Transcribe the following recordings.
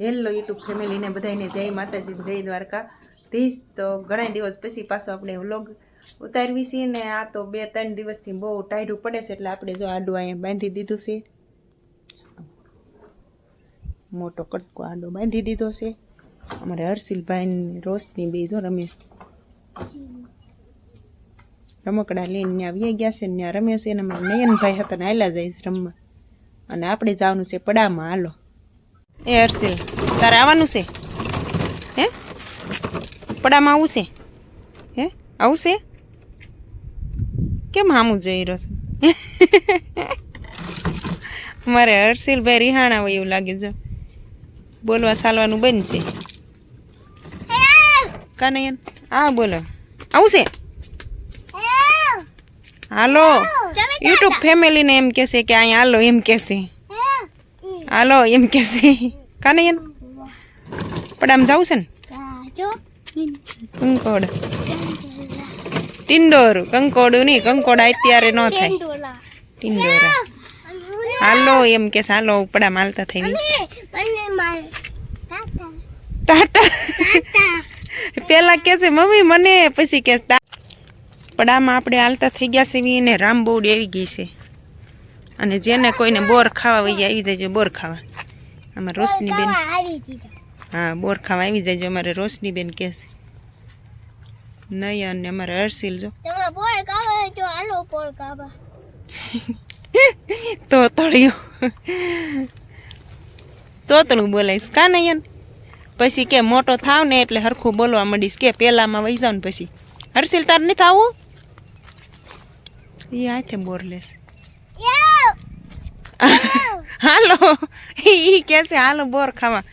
Hello YouTube ફેમિલીને બધાને જય માતાજી જય દ્વારકા. ધીશ તો ઘણા દિવસ પછી પાછો આપણે વ્લોગ ઉતારવી છીએ ને આ તો બે ત્રણ દિવસથી બહુ ટાઈડું પડે છે એટલે આપણે જો આડું અહીંયા બાંધી દીધું છે. મોટો કટકો આડો બાંધી દીધો છે. અમારે હર્ષિલભાઈ રોશની બે જો રમેશ રમકડા લઈને ત્યાં વ્યા ગયા છે ત્યાં રમે છે ને અમારા નયનભાઈ હતા ને હાલ્યા જાય રમવા. અને આપણે જવાનું છે પડામાં, હાલો. એ હર્ષિલ તારે આવવાનું છે? હે? પડામાં આવું છે? હે? આવશે કેમ હામું જઈ રહ્યો છે? મારે હર્ષિલભાઈ રિહાણા હોય એવું લાગે છે. બોલવા ચાલવાનું બંધ છે. કાનયન હા બોલો. આવશે હાલો. યુટ્યુબ ફેમિલીને એમ કહેશે કે અહીંયા હાલો એમ કહેશે હાલો એમ કહેશે કાનયન પડામ જાવું છે ને? કંકોડ ટિંડોર. કંકોડું નહીં કંકોડ અત્યારે ન થાય. ટિંડોરા. હાલો. એમ કે હાલો ઉપડા હાલતા થઈ ટાટા. પેલા કે છે મમ્મી મને. પછી કે પડામાં આપણે હાલતા થઈ ગયા છે એને રામબોડી આવી ગઈ છે. અને જેને કોઈને બોર ખાવા વહી આવી જાય બોર ખાવા. આમાં રોશની બેન. હા બોર ખાવા આવી જાય અમારે રોશની બેન કહે છે. નયન ને અમારે હર્ષિલ જો. તો તળિયું. તો તળું બોલાઈશ કા નયન? પછી કે મોટો થાવ ને એટલે હરખું બોલવા માંડીશ. કે પેલામાં વહી જાવ ને પછી. હર્ષિલ તાર નહીં થાવું એ હાથે બોર લેશે. હાલો. ઈ કે છે, હાલો, બોર ખાવા.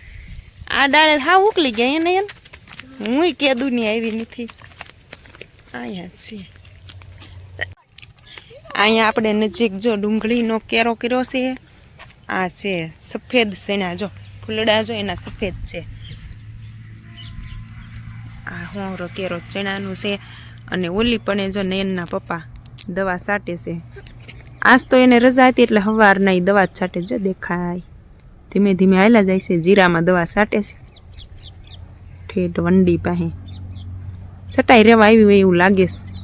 આ ડાળે હા ઉકલી ગયા એને એને હું કે દુનિયા આવી નથી. અહીંયા છે અહીંયા આપણે નજીક જો ડુંગળીનો કેરો કર્યો છે. આ છે સફેદ સેણા જો, ફૂલડા જો, એના સફેદ છે. આ હોરો કેરો ચણાનું છે અને ઓલી પણ જો નયનના પપ્પા દવા સાટે છે. આજ તો એને રજા હતી એટલે હવારના એ દવા છાંટે જ દેખાય. ધીમે ધીમે હાલ્યા જાય છે, જીરામાં દવા છાંટે છે. ઠેઠ વંડી પાસે. છટાઈ રહેવા આવી હોય એવું લાગે છે.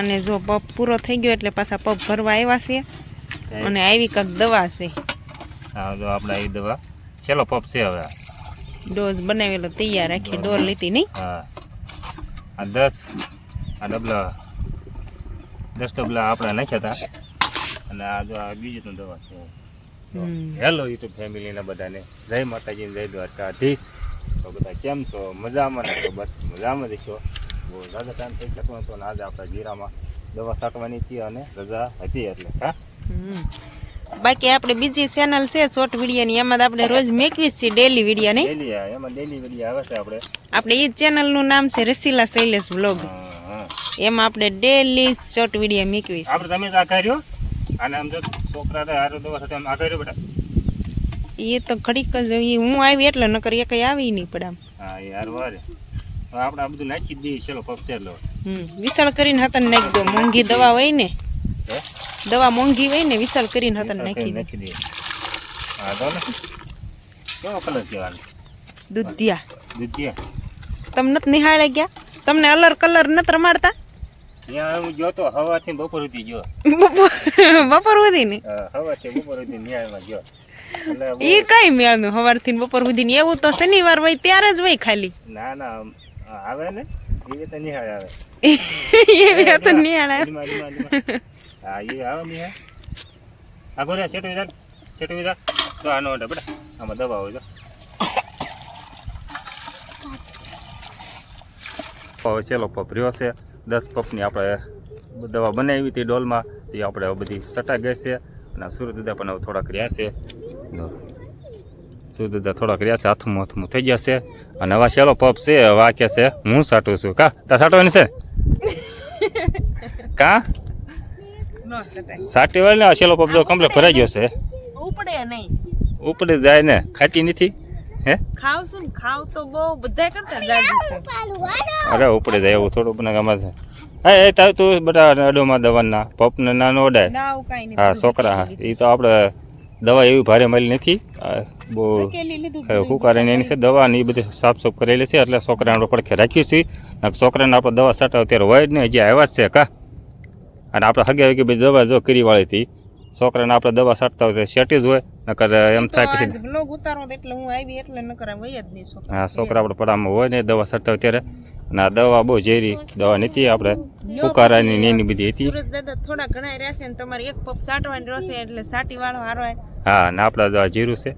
અને જો પપ પૂરો થઈ ગયો એટલે પાછા પપ ભરવા આવ્યા છે અને આવી કંઈક દવા છે. હા જો આપણે આવી દવા. છેલ્લો પપ છે હવે ડોઝ બનાવેલો તૈયાર રાખી ડોર લીધી નહીં? હા. આ દસ આ ડબલા દસ ડબલા આપણે નાખ્યા હતા અને આ જો આ બીજી તો દવા છે. હેલો યુટ્યુબ ફેમિલીના બધાને. જય માતાજી જય દ્વારકાધીશ. તો બધા કેમ છો? મજામાં તો બસ મજામાં જ છો. બહુ ઝાઝા ટાઈમ થઈ જતો હતો ને આજે આપણે જીરામાં દવા છાંટવાની હતી અને રજા હતી એટલે હા? બાકી આપણે બીજી ચેનલ છે શોર્ટ વિડીયોની એમાં આપણે રોજ મેકવી છીએ ડેલી વીડિયો નહીં? એમાં ડેલી વીડિયો આવે છે આપણે. આપણે એ ચેનલનું નામ છે રસીલા શૈલેષ હા એમાં આપણે ડેલી શોર્ટ વીડિયો મેકવી છે આપણે તમે આ કર્યો? અને આમ જો છોકરા હારો દવા સાથે આમ આ કર્યો બેટા? એ તો ઘડીક જ હું આવી એટલે નકર એ કઈ આવી નહીં પડામ હા એ હારું હારે આપણે આ બધું નાખી જ દઈએ ચલો પગ લો વિસળ કરીને હતા નાખી દો. મોંઘી દવા હોય ને. દવા મોંઘી હોય ને વિસળ કરીને હતા નાખી દો. નાખી દઈએ. હા તો ને કેવો કલર કહેવાનો? દૂધિયા. દૂધ તમને નથી નિહાળે ગયા? તમને અલર કલર નથી રમાડતા? ત્યાં હું ગયો તો હવાથી બપોર સુધી જો બપોર સુધી ને? હવાથી બપોર સુધી નિહાળમાં જો એ કઈ મેળનું સવારથી ને બપોર સુધી એવું તો શનિવાર હોય ત્યારે જ હોય ખાલી. ના ના આવે ને? એ તો નિહાળ આવે. એવી તો નિહાળ લીમા. હા એ આવે નિહાળ આગો ગોરે ચેટવી રાખ ચેટવી રાખ તો આનો ઓર્ડર બેટા આમાં દબાવો જો. હવે ચેલો પપ રહ્યો છે. દસ પપની આપણે દવા બનાવી હતી ડોલમાં. એ આપણે બધી સટા ગઈ છે. અને સુરત દાદા પણ થોડાક રહ્યા છે. સુરત દાદા થોડાક રહ્યા છે હાથમાં હાથમાં થઈ ગયા છે. અને હવે છેલ્લો પપ છે વાક્ય કે છે હું સાટું છું. કા? તા સાટવાની છે? કા? સાટી વાળી ને છેલ્લો પપ જો કમ્પ્લેટ ભરાઈ ગયો છે. ઉપડે નહીં. ઉપડે જાય ને ખાટી નથી? હે? ખાવ છું ને ખાવ તો બહુ બધા કરતા જાજુ છે. અરે ઉપડે જાય એવું થોડું બને ગમે છે. હા એ તું બધા અડોમાં દવાના પપને ના ઓડાય હા છોકરા હા એ તો આપણે દવા એવી ભારે મળી નથી. બહુ શું કારણ એની છે દવા ને એ બધી સાફ સાફ કરેલી છે એટલે છોકરાને પડખે રાખ્યું છે. ને છોકરાને આપણે દવા સાટા અત્યારે હોય જ નહીં હજી આવ્યા જ છે કા? અને આપણે હગે હગે બધી દવા જો કરી વાળી હતી. છોકરાને આપણે દવા સાટતા હોય સેટી જ હોય નકર એમ થાય પછી બ્લોગ ઉતારો એટલે હું આવી એટલે ન કરાય જ નહીં છોકરા. હા છોકરા આપણે પડામાં હોય ને દવા સાટતા હોય ત્યારે. અને આ દવા બહુ ઝેરી દવા નથી આપણે. ઉકારાની નેની બધી હતી. સુરજ દાદા થોડા ઘણા રહેશે ને તમારે એક પગ સાટવાની રહેશે એટલે સાટી વાળો હારો. હા ને આપણા જો આ જીરું છે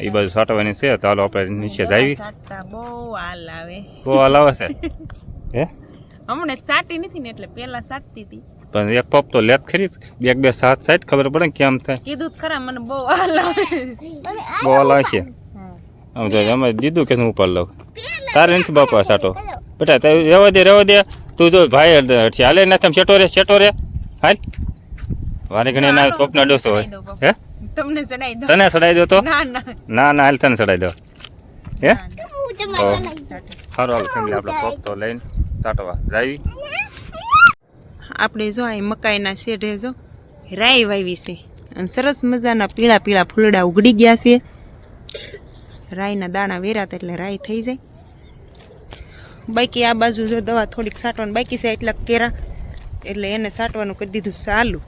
એ બધું સાટવાની છે તો હાલો આપણે નીચે જાવી. આવી બહુ હાલ આવે. બહુ હાલ આવે છે? હે? હમણે સાટી નથી ને એટલે પેલા સાટતી હતી. પણ એક પપ તો લેત ખરી બે બે સાત સાઈડ ખબર પડે કેમ થાય. કીધું ખરા મને બહુ હાલ આવે. બહુ હાલ આવે છે? હા. આમ તો અમે દીધું કે હું ઉપર લઉં. તારે નથી બાપા સાટો. બેટા તે રહેવા દે રહેવા દે. તું તો ભાઈ હાલે નથી આમ ચેટો રે ચેટો રે. હાલ. વારે ઘણી ના પપના ડોસો હોય. હે? તમને ચડાઈ દો. તને સડાઈ દો તો? ના ના. ના ના હાલ તને સડાઈ દો. હે. સારું હાલ ફેમિલી આપણે પપ તો લઈને સાટવા. જાવી? આપણે જો આ મકાઈના શેઢે જો રાઈ વાવી છે. અને સરસ મજાના પીળા પીળા ફૂલડા ઉગડી ગયા છે. રાઈના દાણા વેરાતા એટલે રાઈ થઈ જાય. બાકી આ બાજુ જો દવા થોડીક સાટવાની બાકી છે એટલા કેરા એટલે એને સાટવાનું કરી દીધું સાલું.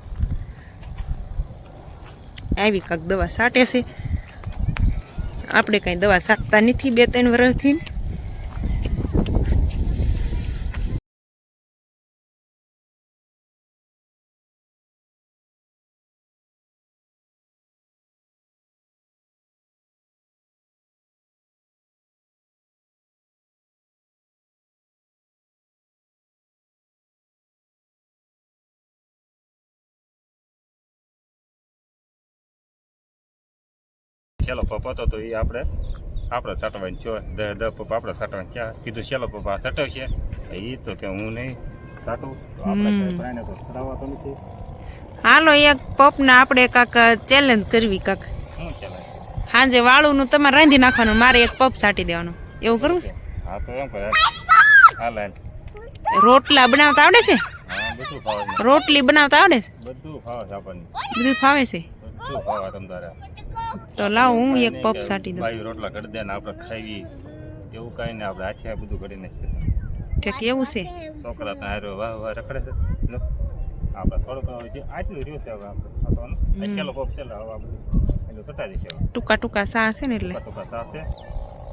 આવી કાંક દવા સાટે છે. આપણે કાંઈ દવા સાટતા નથી બે ત્રણ વર્ષથી છેલ્લો પપ હતો તો એ આપણે આપણે સાટવાની છો. દહ દહ પપ આપણે સાટવાની ચા કીધું છેલ્લો પપ આ સાટવશે? એ તો કે હું નહીં સાટું. આપણે તો નથી. હાલો એક પપના આપણે કાંક ચેલેન્જ કરવી કાંક. શું ચાલે સાંજે વાળુનું તમારે રાંધી નાખવાનું મારે એક પપ સાટી દેવાનું. એવું કરવું હા તો એમ કરે. હાલ. રોટલા બનાવતા આવડે છે? બધું ફાવે છે. રોટલી બનાવતા આવડે છે? બધું ફાવે છે આપણને. બધું ફાવે છે? બધું ફાવે તમ તો લાવ હું એક પપ સાટી દઉં. ભાઈ રોટલા કરી દે ને આપણે ખાવી એવું કાંઈ નહીં આપણે હાથે બધું કરી નાખીએ ઠીક એવું છે? છોકરા તો હારો વાહ વાહ રખડે છે. આપણે થોડુંક હવે છે આટલું રહ્યું છે હવે આપણે. છેલ્લો પપ છેલ્લો હવે આપણે એટલે સટાઈ દઈશું ટૂંકા ટૂંકા સા છે ને એટલે? ટૂંકા ટૂંકા છે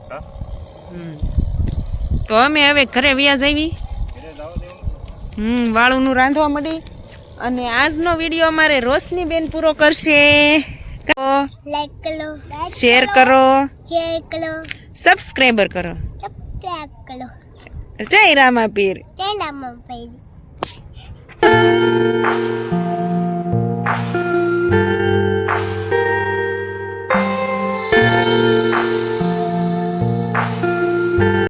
હા. તો અમે હવે ઘરે વ્યાજ આવી હમ વાળુંનું રાંધવા મળી. અને આજનો વીડિયો અમારે રોશની બેન પૂરો કરશે. લાઈક કરો. શેર કરો. શેર કરો. સબસ્ક્રાઈબર કરો. સબસ્ક્રાઇબ કરો. જય રામાપીર. પીર તેલામાં પડી